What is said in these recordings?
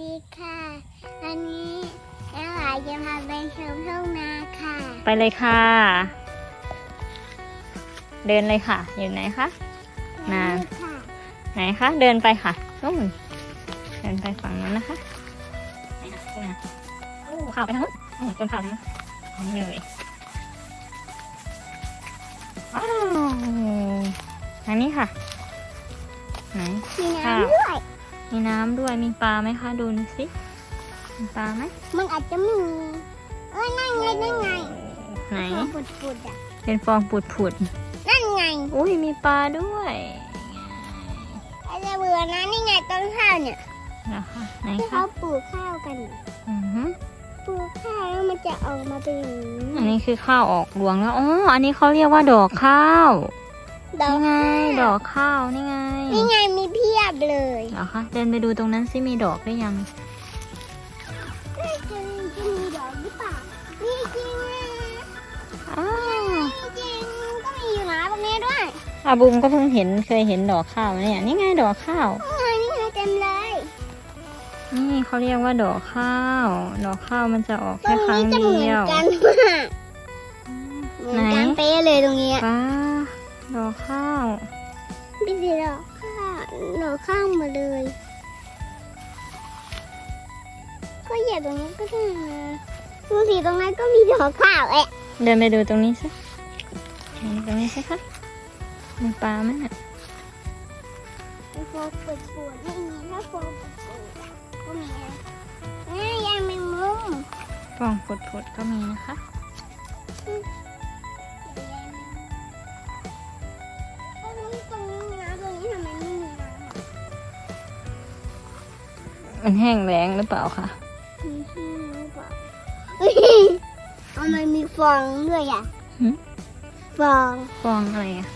ดีค่ะวันนี้แม่หวายจะพาไปชมทุ่งนาค่ะ ไปเลยค่ะ เดินเลยค่ะ อยู่ไหนคะ นา ค่ะไหนคะ เดินไปค่ะนู่นเดินไปฝั่งนั้นนะคะไหนคะตรงนั้นโอ้ข่าวไปทางนู้นโอ้ต้นข่าวนะนี่เลยว้าวทางนี้ค่ะ ไหนมีค่ะน้ำด้วย มีน้ำด้วยมีปลาไหมคะดูหน่อยสิมีปลาไหมมันอาจจะไม่มีเอ้ยนั่นไงนั่นไงไหนฟองปุดๆอะเป็นฟองปุดผุดนั่นไงๆอุ้ยมีปลาด้วยไอ้เจะเบื่อนะนี่ไงต้นข้าวเนี่ยนะคะไหนที่คะเขาปลูกข้าวกันน่ะอือฮึปลูกข้าวแล้วมันจะออกมาเป็นอย่างนี้อันนี้คือข้าวออกรวงแล้วอ๋ออันนี้เขาเรียกว่าดอกข้าวดอกนี่ไงข้าวดอกข้าวนี่ไงนี่ไงมีเพีย บเลยเหรอคะเดินไปดูตรงนั้นสิมีดอกหรือยังเฮ้ยจะมีจะมีดอกหรือเปล่ามีจริงนะอ้าวมีจริงก็มีอยู่นะตรงนี้ด้วยอาบุมก็เพิ่งเห็นเคยเห็นดอกข้าวเนี่ย นี่ไงดอกข้าวนี่ไงนี่ไงเต็มเลย นี่เขาเรียกว่าดอกข้าว ดอกข้าวมันจะออกตรแค่งครั้นี้งจะเหมืเดีอนยวกันมากเหมือนกันเป๊ะเลยตรงนี้ป้าดอกข้าวพี่สีดอก ข้าวดอกข้าวหมดเลย ก็เหยียบตรงนี้ก็ได้นะดูสิตรงนั้นก็มีดอกข้าวเอ๊ะเดินไปดูตรงนี้สิเห็นตรงนี้สิคะมีปลาไหมน่ะโฟกปวดปวดไม่มีถ้าโฟกปวดปวดก็มีนะนี่ยังมีมุมฟองผุดๆก็มีนะคะ มันแห้งแล้งหรือเปล่าคะมีที่น้ำเปล่าเฮ้ยทำไมมีฟองด้วยอะหึฟองฟองอะไรอะ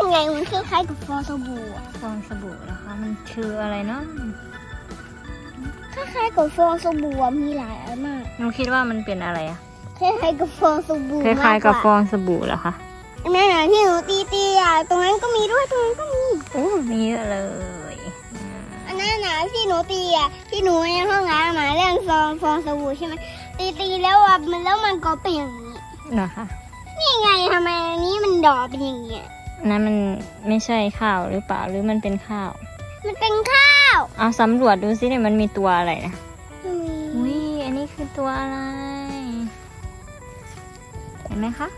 ยังไงมันคล้ายๆกับฟองสบู่อะฟองสบู่นะคะ มันคืออะไรเนาะคล้ายๆกับฟองสบู่อะมีหลายอันมากหนูคิดว่ามันเป็นอะไรอะคล้ายๆกับฟองสบู่คล้ายๆกับฟมองสบู่เหรอคะแม่หนะที่หนูตีตีๆอะตรงนั้นก็มีด้วยตรงนั้นก็มีโอ้มีเยอะเลยอื มอันนั้นนะที่หนูตีอะที่หนูในห้องน้ำมาเรื่องฟองฟองสบู่ใช่ไหมตีตีๆแล้วอะมันแล้วมันก็เป็นอย่างนี้เหรอคะนี่ไงทำไมอันนี้มันดอกเป็นอย่างเงี้ยอันนั้นมันไม่ใช่ข้าวหรือเปล่าหรือมันเป็นข้าว มันเป็นข้าว เอาสำรวจดูสิเนี่ยมันมีตัวอะไรนะอืมอุ้ยอันนี้คือตัวอะไร เห็นไหมคะ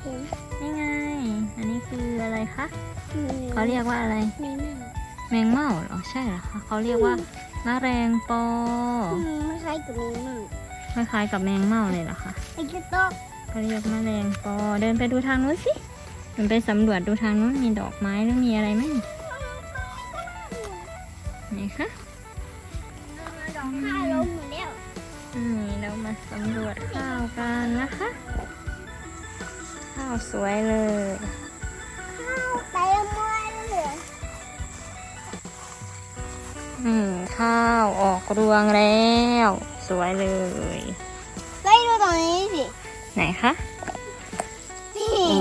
เห็นนี่ไง อันนี้คืออะไรคะอืมเขาเรียกว่าอะไรไม่น่า แมงเม่าเหรอใช่เหรอคะเขาเรียกว่าแมลงปออืมไม่ใช่กับนี้มั่งคล้ายๆกับแมงเม่าเลยเหรอคะไอ้กระต๊อกเขาเรียกแมลงปอเดินไปดูทางนู้นสิเดินไปสำรวจดูทางนู้นมีดอกไม้หรือมีอะไรไหมไหนคะดอกข้าวลงหมดแล้วนี่เรามาสำรวจข้าวกันนะคะ ข้าวสวยเลย อืม ข้าวออกรวงแล้ว สวยเลยไปดูตรงนี้สิ ไหนคะนี่ โอ้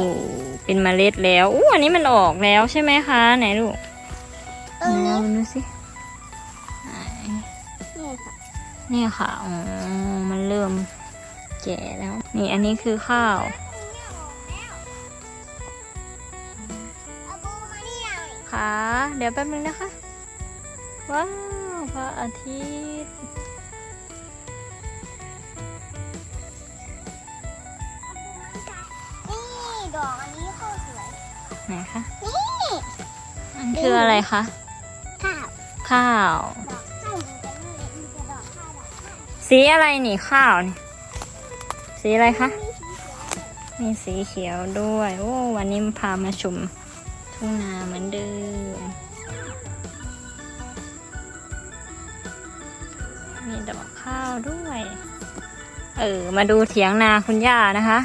เป็นเมล็ดแล้วอู้อันนี้มันออกแล้วใช่ไหมคะ ไหนลูกตรงนี้เอาดูสิไหนนี่ค่ะนี่ค่ะอ๋อมันเริ่มแก่แล้ว นี่อันนี้คือข้าว เอาบูมานี่หน่อยค่ะ เดี๋ยวแป๊บนึงนะคะ ว้าวพระอาทิตย์นี่ดอกอันนี้ก็สวยไหนคะนี่อันคืออะไรคะข้าวข้าว ดอกข้าวเหมือนกันนั่นแหละมีแต่ดอกข้าวดอกข้าวสีอะไรนี่ข้าวนี่สีอะไรคะมีสีเขียวด้วยมีสีเขียวด้วย โอ้วันนี้พามาชมทุ่งนาเหมือนเดิม มีดอกข้าวด้วย เออ มาดูเถียงนาคุณย่านะคะ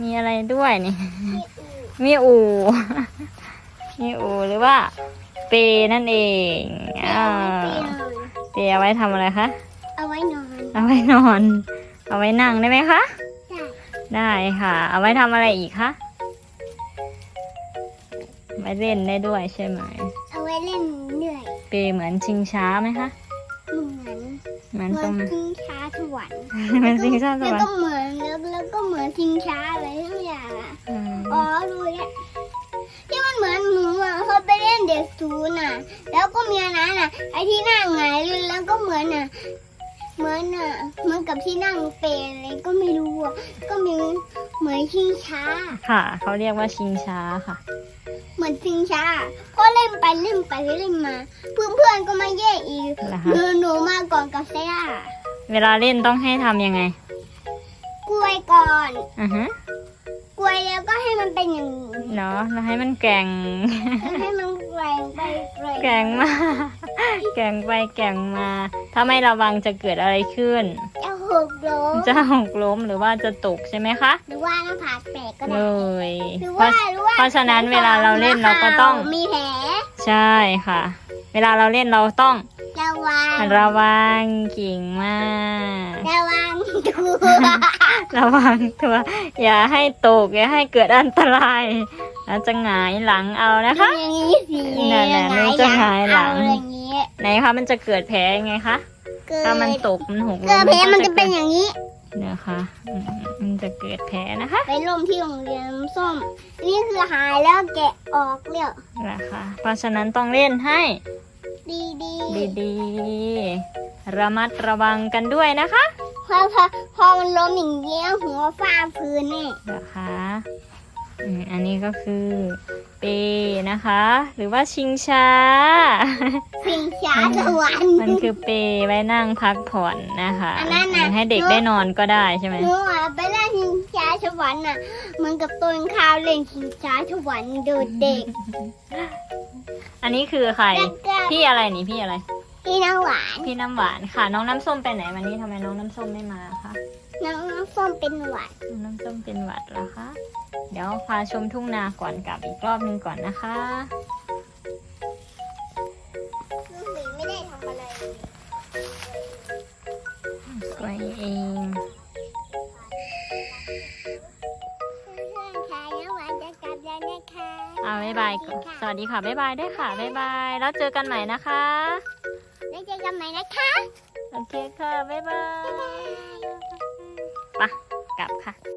มีอะไรด้วยนี่ มีอู่มีอู่มีอู่หรือว่า เปนั่นเองอ่าเปรี้ยวเลยเปเอาไว้ทำอะไรคะ เอาไว้นอน เอาไว้นอน เอาไว้นั่งได้ไหมคะ ได้ ได้ค่ะ เอาไว้ทำอะไรอีกคะไว้เล่นได้ด้วยใช่ไหมเอาไว้เล่น เหนื่อยเปเหมือนชิงช้าไหมคะ เหมือนเหมือนเหมืตอรนง ชิงช้าสวรรค์เหมือนชิงช้าสแล้ววรรก็ค์เหมือนแล้วแล้วก็เหมือนชิงช้าอะไรทั้งอย่างอะอืมอ๋อดูเนี่ยที่มันเหมือนหนูอะเขาไปเล่นเด็กศูนย์อะ แล้วก็มีอันนั้นอะ ไอ้ที่นั่งไงายแล้วก็เหมือนอะ เหมือนอะเหมือนกับที่นั่งเปรย์อะไรก็ไม่รู้อะก็มีเหมือนชิงช้า ค่ะ เขาเรียกว่าชิงช้าค่ะ เหมือนชิงช้า ก็เล่นไปเล่นไปเล่นมา เพื่อนเพื่อนๆก็มาแย่อีกนะคะ หนูหนูมาก่อนกับเซ่ยเวลาเล่นต้องให้ทำยังไงกล้วยก่อนอือฮะกล้วยแล้วก็ให้มันเป็นอย่างนี้เนาะแล้วให้มันแกร่งแล้วให้มันแกว่งไปแกว่ง แกร่งมาก แกร่งไปแกร่งมา ถ้าไม่ระวังจะเกิดอะไรขึ้น จะหกล้มจะหกล้มหรือว่าจะตกใช่ไหมคะ หรือว่าหน้าผากแตกก็เลได้ ยหรือเพราะว่าหรือว่าเพราะฉะนั้นเวลาเราเล่นเราก็ต้อง มีแผลใช่ค่ะ เวลาเราเล่นเราต้องระวังระวังกิ่งมาก ระวังตัวระวังตัวอย่าให้ตกอย่าให้เกิดอันตรายแล้วจะหงายหลังเอานะคะอย่างนี้สินั่นแหละหนูจะหงายหลัง เอาอย่างนี้ ไหนคะมันจะเกิดแผลยังไงคะเกิดถ้ามันตกมันหกล้เกิดมแผลมันก็จะเป็นอย่างนี้ นะคะอืมมันจะเกิดแผลนะคะไปล่มที่โรงเรียนน้ำส้ม นี่คือหายแล้วแกะออกเรียบนะคะเพราะฉะนั้นต้องเล่นให้ดีดีดีๆระมัดระวังกันด้วยนะคะพอพอพอมันล้มอย่างเงี้ยหัวฟาดพื้นนี่นะคะอืมอันนี้ก็คือ เปนะคะ หรือว่าชิงช้า สิงช้าสวรรค์มันคือเปไว้นั่งพักผ่อนนะคะอันนั้นน่ะให้เด็กได้นอนก็ได้ใช่ไหมหนูอะไปเล่นชิงช้าสวรรค์น่ะเหมือนกับต้นข้าวเล่นชิงช้าสวรรค์ดูเด็กอันนี้คือใคร แล้วก็พี่อะไรนี่พี่อะไร พี่น้ำหวานพี่น้ำหวานค่ะ น้องน้ำส้มไปไหนวันนี้ทำไมน้องน้ำส้มไม่มาคะ น้องน้ำส้มเป็นหวัดน้องน้ำส้มเป็นหวัดเหรอคะ เดี๋ยวพาชมทุ่งนาก่อนกลับอีกรอบหนึงก่อนนะคะลูกหมีไม่ได้ทำอะไรเลยสวยเองเพื่อนๆค่ะน้ำหวานจะกลับแล้วนะคะเอาบ๊ายบายก่อนสวัสดีค่ะบ๊ายบายด้วยค่ะบ๊ายบาย แล้วเจอกันใหม่นะคะ แล้วเจอกันใหม่นะคะ โอเคค่ะบ๊ายบาย บ๊ายบาย 看。